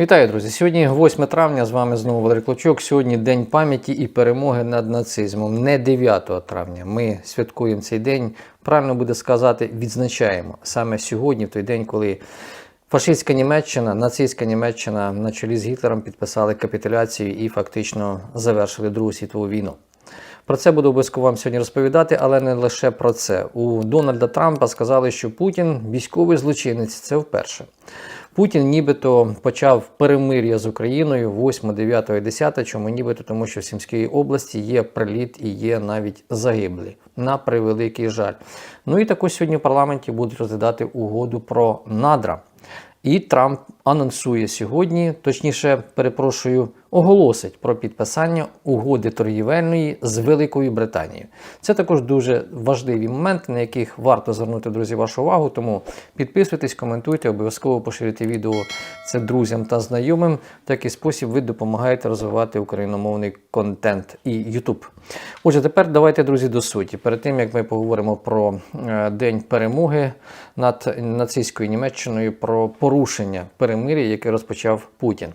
Вітаю, друзі! Сьогодні 8 травня. З вами знову Валерій Клочок. Сьогодні День пам'яті і перемоги над нацизмом. Не 9 травня. Ми святкуємо цей день. Правильно буде сказати, відзначаємо саме сьогодні, в той день, коли фашистська Німеччина, нацистська Німеччина на чолі з Гітлером підписали капітуляцію і фактично завершили Другу світову війну. Про це буду обов'язково вам сьогодні розповідати, але не лише про це. У Дональда Трампа сказали, що Путін військовий злочинець. Це вперше. Путін нібито почав перемир'я з Україною 8, 9 і 10, чому нібито тому, що в Сімській області є приліт і є навіть загиблі. На превеликий жаль. Ну і також сьогодні в парламенті будуть розглядати угоду про надра. І Трамп анонсує сьогодні, точніше, перепрошую, оголосить про підписання угоди торгівельної з Великою Британією. Це також дуже важливі моменти, на яких варто звернути, друзі, вашу увагу. Тому підписуйтесь, коментуйте, обов'язково поширюйте відео це друзям та знайомим. В такий спосіб ви допомагаєте розвивати україномовний контент і YouTube. Отже, тепер давайте, друзі, до суті. Перед тим як ми поговоримо про е, день перемоги над нацистською Німеччиною, про порушення перемир'я, яке розпочав Путін.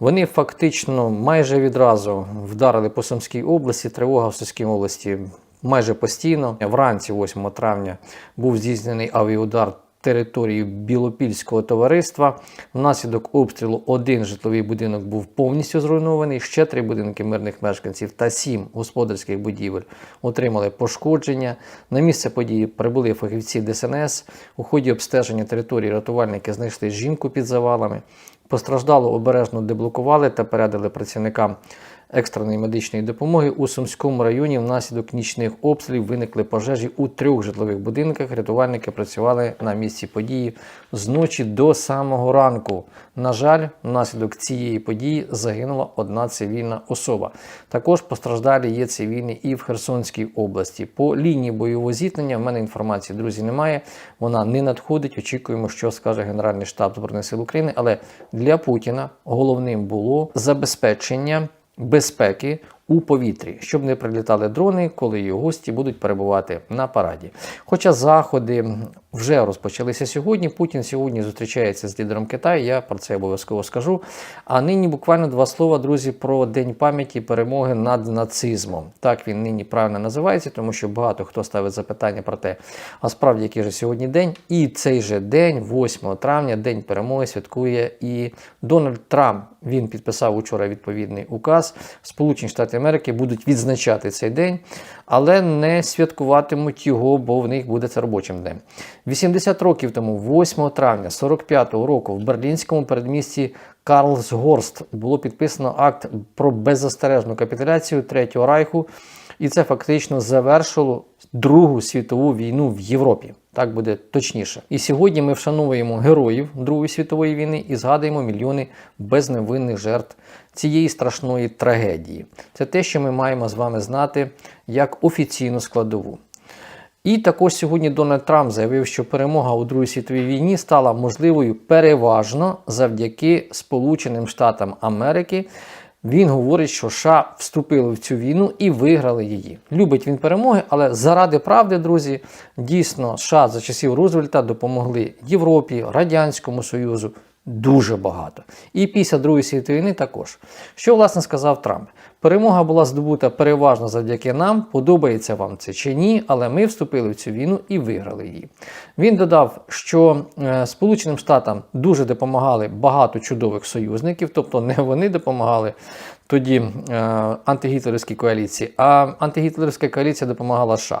Вони фактично майже відразу вдарили по Сумській області, тривога в Сумській області майже постійно. Вранці, 8 травня, був здійснений авіаудар території Білопільського товариства. Внаслідок обстрілу один житловий будинок був повністю зруйнований. Ще три будинки мирних мешканців та сім господарських будівель отримали пошкодження. На місце події прибули фахівці ДСНС. У ході обстеження території рятувальники знайшли жінку під завалами. Постраждало обережно деблокували та передали працівникам екстреної медичної допомоги у Сумському районі. Внаслідок нічних обстрілів виникли пожежі у трьох житлових будинках. Рятувальники працювали на місці події з ночі до самого ранку. На жаль, внаслідок цієї події загинула одна цивільна особа. Також постраждалі є цивільні і в Херсонській області. По лінії бойового зіткнення в мене інформації, друзі, немає. Вона не надходить. Очікуємо, що скаже Генеральний штаб Збройних сил України. Але для Путіна головним було забезпечення безпеки у повітрі, щоб не прилітали дрони, коли його гості будуть перебувати на параді. Хоча заходи вже розпочалися сьогодні. Путін сьогодні зустрічається з лідером Китаю. Я про це обов'язково скажу. А нині буквально два слова, друзі, про День пам'яті перемоги над нацизмом. Так він нині правильно називається, тому що багато хто ставить запитання про те, а справді який же сьогодні день. І цей же день, 8 травня, день перемоги, святкує і Дональд Трамп. Він підписав учора відповідний указ. Сполучені Штати Америки будуть відзначати цей день, але не святкуватимуть його, бо в них буде це робочим днем. 80 років тому, 8 травня 45-го року, в берлінському передмісті Карлсгорст було підписано акт про беззастережну капітуляцію Третього Райху, і це фактично завершило Другу світову війну в Європі. Так буде точніше. І сьогодні ми вшановуємо героїв Другої світової війни і згадуємо мільйони безневинних жертв цієї страшної трагедії. Це те, що ми маємо з вами знати як офіційну складову. І також сьогодні Дональд Трамп заявив, що перемога у Другій світовій війні стала можливою переважно завдяки Сполученим Штатам Америки. Він говорить, що США вступили в цю війну і виграли її. Любить він перемоги, але заради правди, друзі, дійсно США за часів Рузвельта допомогли Європі, Радянському Союзу дуже багато. І після Другої світової війни також. Що власне сказав Трамп? Перемога була здобута переважно завдяки нам, подобається вам це чи ні, але ми вступили в цю війну і виграли її. Він додав, що е, Сполученим Штатам дуже допомагали багато чудових союзників, тобто не вони допомагали тоді е, антигітлерівській коаліції, а антигітлерівська коаліція допомагала США.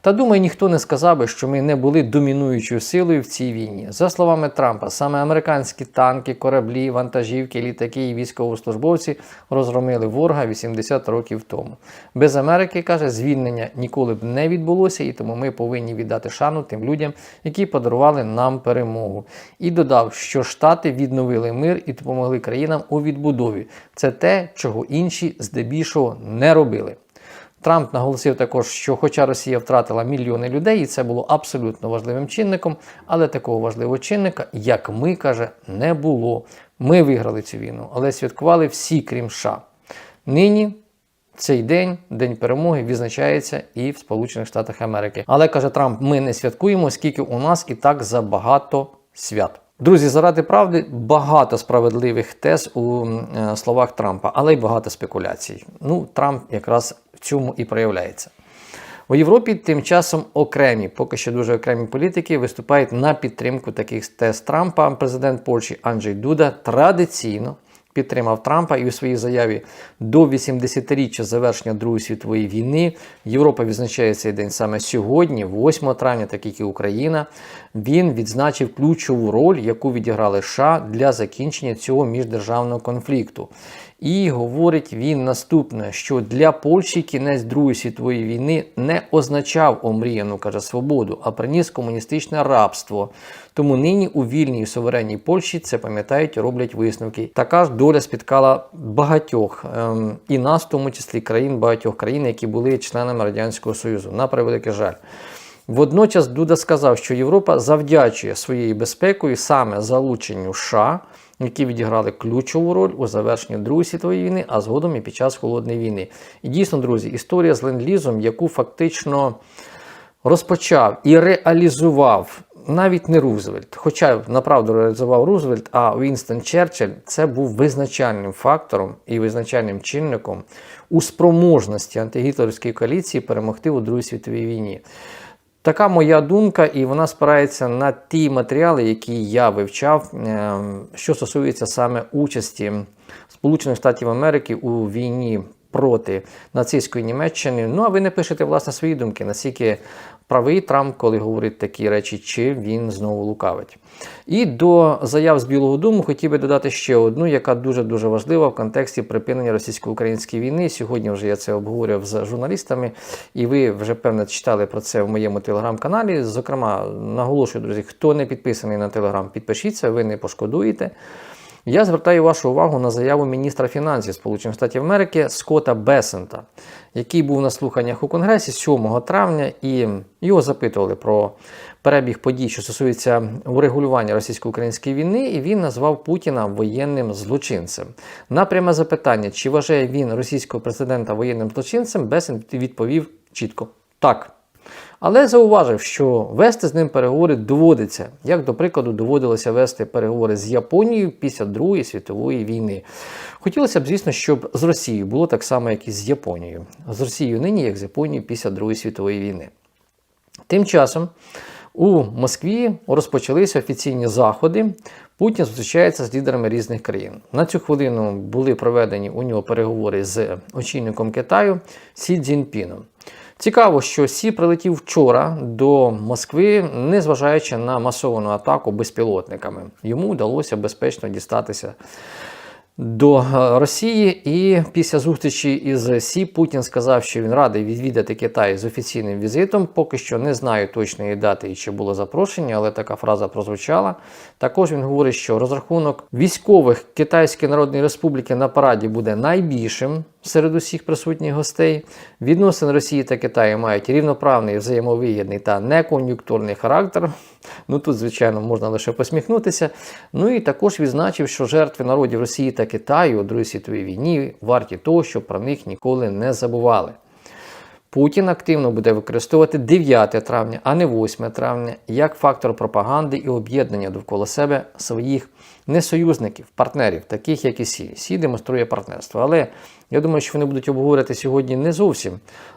Та думаю, ніхто не сказав би, що ми не були домінуючою силою в цій війні. За словами Трампа, саме американські танки, кораблі, вантажівки, літаки і військовослужбовці розгромили ворога 80 років тому. Без Америки каже, звільнення ніколи б не відбулося, і тому ми повинні віддати шану тим людям, які подарували нам перемогу. І додав, що Штати відновили мир і допомогли країнам у відбудові. Це те, чого інші здебільшого не робили. Трамп наголосив також, що, хоча Росія втратила мільйони людей, і це було абсолютно важливим чинником, але такого важливого чинника, як ми каже, не було. Ми виграли цю війну, але святкували всі, крім США. Нині цей день, день перемоги, відзначається і в Сполучених Штатах Америки. Але каже Трамп: ми не святкуємо, оскільки у нас і так забагато свят. Друзі, заради правди багато справедливих тез у е, словах Трампа, але й багато спекуляцій. Ну, Трамп якраз в цьому і проявляється. У Європі тим часом окремі, поки що дуже окремі політики виступають на підтримку таких тез Трампа. Президент Польщі Анджей Дуда традиційно підтримав Трампа і у своїй заяві до 80-річчя завершення Другої світової війни. Європа відзначає цей день саме сьогодні, 8 травня, так як і Україна. Він відзначив ключову роль, яку відіграли США для закінчення цього міждержавного конфлікту. І говорить він наступне: що для Польщі кінець Другої світової війни не означав омріяну, каже свободу, а приніс комуністичне рабство. Тому нині у вільній і суверенній Польщі це пам'ятають роблять висновки. Така ж доля спіткала багатьох ем, і нас, в тому числі країн, багатьох країн, які були членами Радянського Союзу. На превеликий жаль. Водночас Дуда сказав, що Європа завдячує своєю безпекою саме залученню США, які відіграли ключову роль у завершенні Другої світової війни, а згодом і під час холодної війни. І дійсно, друзі, історія з ленд-лізом, яку фактично розпочав і реалізував навіть не Рузвельт, хоча направду реалізував Рузвельт, а Вінстон Черчилль це був визначальним фактором і визначальним чинником у спроможності антигітлерівської коаліції перемогти у Другій світовій війні. Така моя думка, і вона спирається на ті матеріали, які я вивчав, ем, що стосується саме участі Сполучених Штатів Америки у війні проти нацистської Німеччини. Ну а ви не пишете власне свої думки, наскільки правий Трамп, коли говорить такі речі, чи він знову лукавить. І до заяв з Білого Дому хотів би додати ще одну, яка дуже-дуже важлива в контексті припинення російсько-української війни. Сьогодні вже я це обговорював з журналістами, і ви вже певно читали про це в моєму телеграм-каналі. Зокрема, наголошую, друзі, хто не підписаний на телеграм, підпишіться, ви не пошкодуєте. Я звертаю вашу увагу на заяву міністра фінансів Сполучених Штатів Америки Скотта Бесента, який був на слуханнях у Конгресі 7 травня, і його запитували про перебіг подій, що стосується урегулювання російсько-української війни, і він назвав Путіна воєнним злочинцем. На пряме запитання, чи вважає він російського президента воєнним злочинцем, Бесент відповів чітко так. Але зауважив, що вести з ним переговори доводиться, як до прикладу, доводилося вести переговори з Японією після Другої світової війни. Хотілося б, звісно, щоб з Росією було так само, як і з Японією. З Росією нині, як з Японією після Другої світової війни. Тим часом у Москві розпочалися офіційні заходи. Путін зустрічається з лідерами різних країн. На цю хвилину були проведені у нього переговори з очільником Китаю Сі Цзіньпіном. Цікаво, що Сі прилетів вчора до Москви, незважаючи на масовану атаку безпілотниками. Йому вдалося безпечно дістатися до е, Росії. І після зустрічі із Сі Путін сказав, що він радий відвідати Китай з офіційним візитом. Поки що не знаю точної дати і чи було запрошення, але така фраза прозвучала. Також він говорить, що розрахунок військових Китайської Народної Республіки на параді буде найбільшим серед усіх присутніх гостей. Відносини Росії та Китаю мають рівноправний, взаємовигідний та некон'юнктурний характер. Ну тут, звичайно, можна лише посміхнутися. Ну і також відзначив, що жертви народів Росії та Китаю у Другій світовій війні варті того, щоб про них ніколи не забували. Путін активно буде використовувати 9 травня, а не 8 травня, як фактор пропаганди і об'єднання довкола себе своїх не союзників, партнерів, таких як і Сі. Сі демонструє партнерство. Але я думаю, що вони будуть обговорювати сьогодні не зовсім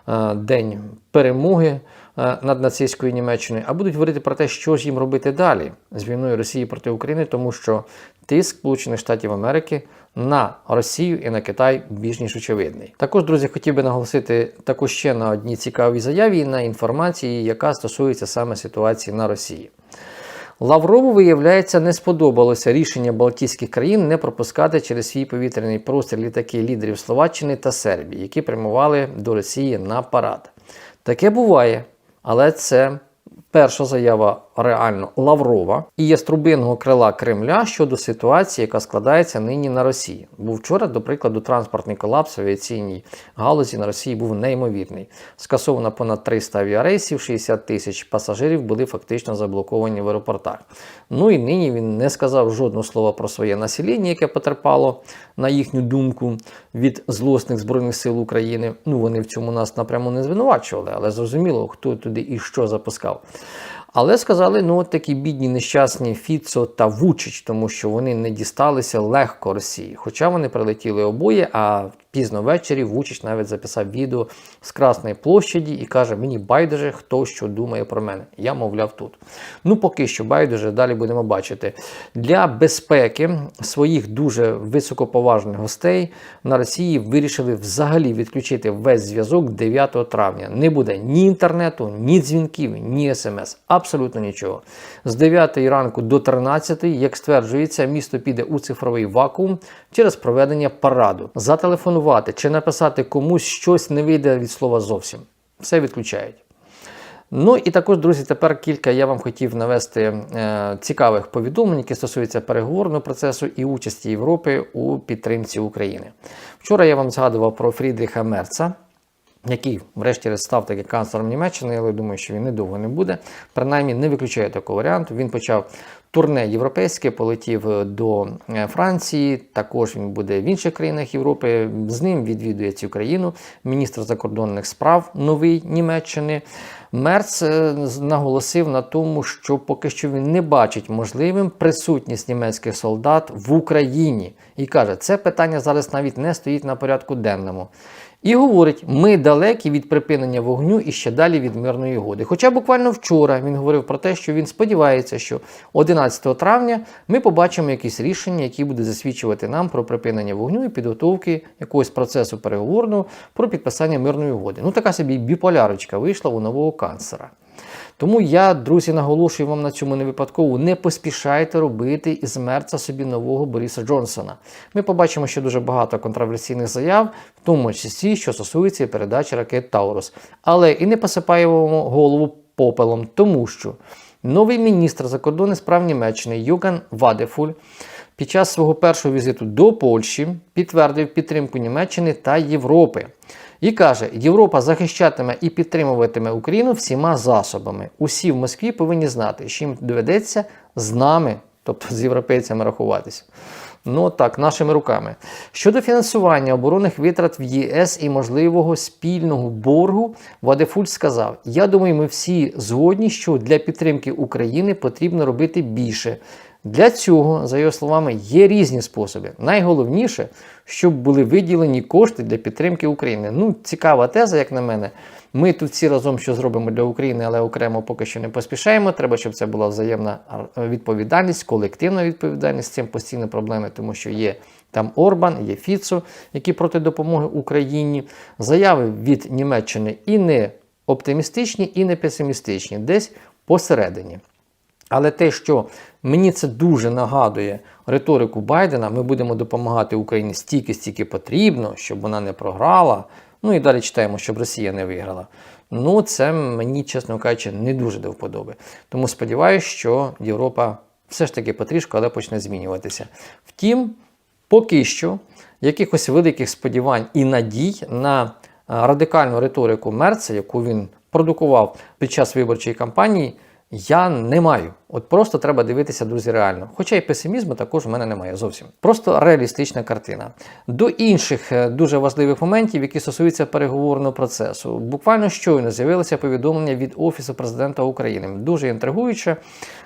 е, день перемоги над нацистською Німеччиною, а будуть говорити про те, що ж їм робити далі з війною Росії проти України, тому що тиск Сполучених Штатів Америки на Росію і на Китай більш ніж очевидний. Також, друзі, хотів би наголосити також ще на одній цікавій заяві на інформації, яка стосується саме ситуації на Росії. Лаврову, виявляється, не сподобалося рішення Балтійських країн не пропускати через свій повітряний простір літаки лідерів Словаччини та Сербії, які прямували до Росії на парад. Таке буває, але це перша заява реально Лаврова і яструбинного крила Кремля щодо ситуації, яка складається нині на Росії. Бо вчора, до прикладу, транспортний колапс в авіаційній галузі на Росії був неймовірний. Скасовано понад 300 авіарейсів, 60 тисяч пасажирів були фактично заблоковані в аеропортах. Ну і нині він не сказав жодного слова про своє населення, яке потерпало, на їхню думку, від злосних збройних сил України. Ну вони в цьому нас напряму не звинувачували, але зрозуміло, хто туди і що запускав. Але сказали, ну от такі бідні нещасні Фіцо та Вучич, тому що вони не дісталися легко Росії. Хоча вони прилетіли обоє, а пізно ввечері Вучич навіть записав відео з Красної площаді і каже: Мені байдуже, хто що думає про мене. Я мовляв тут. Ну поки що байдуже, далі будемо бачити. Для безпеки своїх дуже високоповажних гостей на Росії вирішили взагалі відключити весь зв'язок 9 травня. Не буде ні інтернету, ні дзвінків, ні смс. Абсолютно нічого. З 9 ранку до 13, як стверджується, місто піде у цифровий вакуум через проведення параду. Зателефонувати чи написати комусь щось не вийде від слова зовсім. Все відключають. Ну і також, друзі, тепер кілька я вам хотів навести е, цікавих повідомлень, які стосуються переговорного процесу і участі Європи у підтримці України. Вчора я вам згадував про Фрідріха Мерца. Який, врешті, став таки канцлером Німеччини, але думаю, що він недовго не буде. Принаймні не виключає такого варіанту. Він почав турне європейське, полетів до е, Франції. Також він буде в інших країнах Європи. З ним відвідує цю країну міністр закордонних справ новий Німеччини. Мерц е, наголосив на тому, що поки що він не бачить можливим присутність німецьких солдат в Україні і каже, це питання зараз навіть не стоїть на порядку денному. І говорить, ми далекі від припинення вогню і ще далі від мирної угоди. Хоча буквально вчора він говорив про те, що він сподівається, що 11 травня ми побачимо якісь рішення, які буде засвідчувати нам про припинення вогню і підготовки якогось процесу переговорного про підписання мирної угоди. Ну така собі біполярочка вийшла у нового канцлера. Тому я, друзі, наголошую вам на цьому не випадково. Не поспішайте робити із мерца собі нового Бориса Джонсона. Ми побачимо ще дуже багато контроверсійних заяв, в тому числі, що стосується передачі ракет Таурус. Але і не посипаємо голову попелом, тому що новий міністр закордонних справ Німеччини Юган Вадефуль. Під час свого першого візиту до Польщі підтвердив підтримку Німеччини та Європи. І каже, Європа захищатиме і підтримуватиме Україну всіма засобами. Усі в Москві повинні знати, що їм доведеться з нами, тобто з європейцями, рахуватися. Ну так, нашими руками. Щодо фінансування оборонних витрат в ЄС і можливого спільного боргу, Вадефуль сказав: Я думаю, ми всі згодні, що для підтримки України потрібно робити більше. Для цього, за його словами, є різні способи. Найголовніше, щоб були виділені кошти для підтримки України. Ну, цікава теза, як на мене. Ми тут всі разом що зробимо для України, але окремо поки що не поспішаємо. Треба, щоб це була взаємна відповідальність, колективна відповідальність. З цим постійні проблеми, тому що є там Орбан, є Фіцо, які проти допомоги Україні. Заяви від Німеччини і не оптимістичні, і не песимістичні, десь посередині. Але те, що мені це дуже нагадує риторику Байдена, ми будемо допомагати Україні стільки, стільки потрібно, щоб вона не програла. Ну і далі читаємо, щоб Росія не виграла. Ну, це мені, чесно кажучи, не дуже до вподоби. Тому сподіваюся, що Європа все ж таки потрішку, але почне змінюватися. Втім, поки що якихось великих сподівань і надій на радикальну риторику Мерца, яку він продукував під час виборчої кампанії. Я не маю. От просто треба дивитися, друзі, реально. Хоча і песимізму також в мене немає зовсім. Просто реалістична картина. До інших е, дуже важливих моментів, які стосуються переговорного процесу. Буквально щойно з'явилося повідомлення від Офісу президента України. Дуже інтригуюче,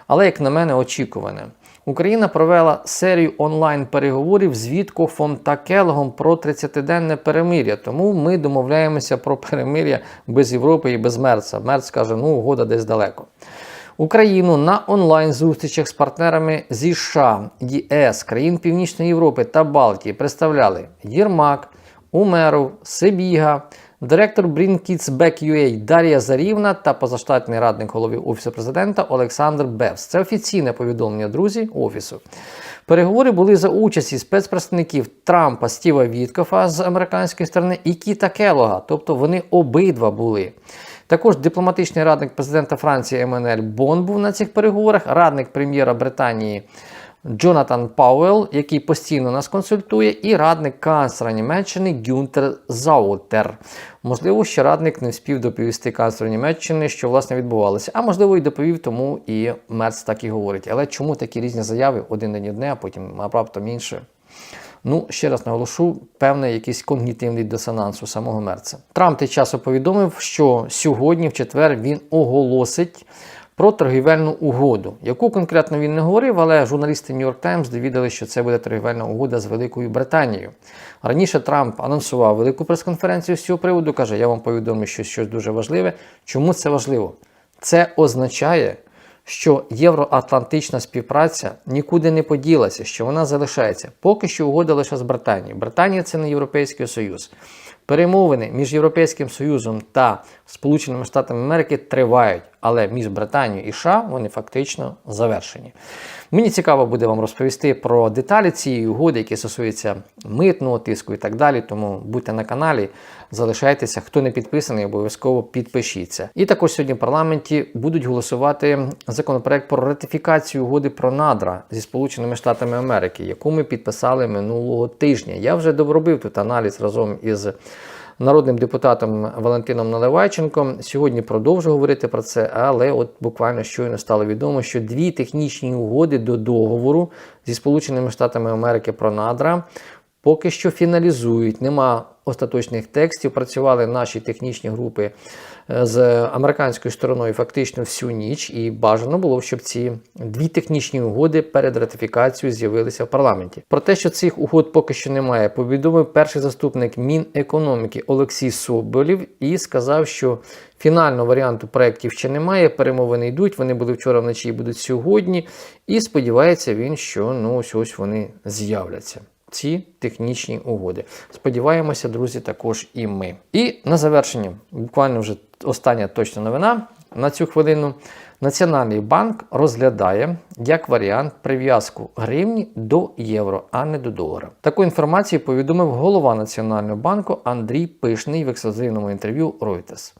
але, як на мене, очікуване. Україна провела серію онлайн-переговорів з Віткофом та Келгом про 30-денне перемир'я. Тому ми домовляємося про перемир'я без Європи і без Мерца. Мерц каже, ну угода десь далеко. Україну на онлайн-зустрічах з партнерами зі США, ЄС, країн Північної Європи та Балтії представляли Єрмак, Умеров, Сибіга, директор BringKidsBack.ua Дар'я Зарівна та позаштатний радник голови Офісу президента Олександр Бевс. Це офіційне повідомлення, друзі, Офісу. Переговори були за участі спецпредставників Трампа Стіва Віткофа з американської сторони і Кіта Келога, тобто вони обидва були. Також дипломатичний радник президента Франції Еммануель Бон був на цих переговорах, радник прем'єра Британії Джонатан Пауел, який постійно нас консультує, і радник канцлера Німеччини Гюнтер Заутер. Можливо, ще радник не встиг доповісти канцлеру Німеччини, що власне відбувалося. А можливо, і доповів, тому і Мерц так і говорить. Але чому такі різні заяви один день одне, а потім а раптом інше? Ну, ще раз наголошу, певний якийсь когнітивний дисонанс у самого Мерца. Трамп тим часом повідомив, що сьогодні, в четвер, він оголосить про торгівельну угоду, яку конкретно він не говорив, але журналісти New York Times довідали, що це буде торгівельна угода з Великою Британією. Раніше Трамп анонсував велику прес-конференцію з цього приводу. каже: Я вам повідомлю що щось дуже важливе. Чому це важливо? Це означає, що євроатлантична співпраця нікуди не поділася, що вона залишається. Поки що угода лише з Британією. Британія це не Європейський Союз. Перемовини між Європейським Союзом та Сполученими Штатами Америки тривають, але між Британією і США вони фактично завершені. Мені цікаво буде вам розповісти про деталі цієї угоди, які стосуються митного тиску і так далі. Тому будьте на каналі, залишайтеся. Хто не підписаний, обов'язково підпишіться. І також сьогодні в парламенті будуть голосувати законопроект про ратифікацію угоди про надра зі Сполученими Штатами Америки, яку ми підписали минулого тижня. Я вже доробив тут аналіз разом із народним депутатом Валентином Наливайченком. Сьогодні продовжу говорити про це, але от буквально щойно стало відомо, що дві технічні угоди до договору зі Сполученими Штатами Америки про надра поки що фіналізують. Нема остаточних текстів. Працювали наші технічні групи з американською стороною фактично всю ніч, і бажано було, щоб ці дві технічні угоди перед ратифікацією з'явилися в парламенті. Про те, що цих угод поки що немає, повідомив перший заступник Мінекономіки Олексій Соболєв і сказав, що фінального варіанту проєктів ще немає. Перемовини йдуть. Вони були вчора вночі і будуть сьогодні. І сподівається він, що ну ось ось вони з'являться ці технічні угоди. Сподіваємося, друзі, також і ми. І на завершення, буквально вже остання точна новина на цю хвилину. Національний банк розглядає як варіант прив'язку гривні до євро, а не до долара. Таку інформацію повідомив голова Національного банку Андрій Пишний в ексклюзивному інтерв'ю Reuters.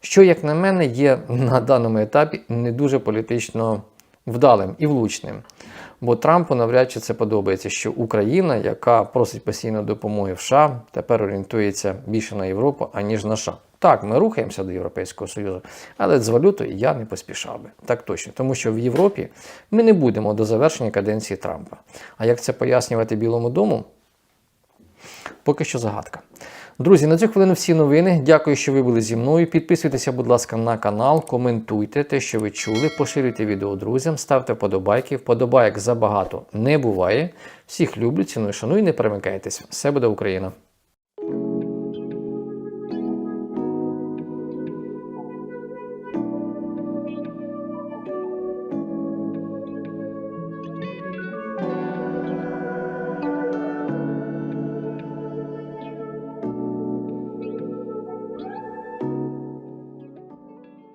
Що, як на мене, є на даному етапі не дуже політично вдалим і влучним. Бо Трампу навряд чи це подобається, що Україна, яка просить постійно допомоги в США, тепер орієнтується більше на Європу, аніж на США. Так, ми рухаємося до Європейського Союзу, але з валютою я не поспішав би. Так точно. Тому що в Європі ми не будемо до завершення каденції Трампа. А як це пояснювати Білому дому? Поки що загадка. Друзі, на цю хвилину всі новини. Дякую, що ви були зі мною. Підписуйтеся, будь ласка, на канал, коментуйте те, що ви чули, поширюйте відео друзям, ставте вподобайки. Вподобайок забагато не буває. Всіх люблю, ціную, шаную, не перемикайтесь. Все буде Україна!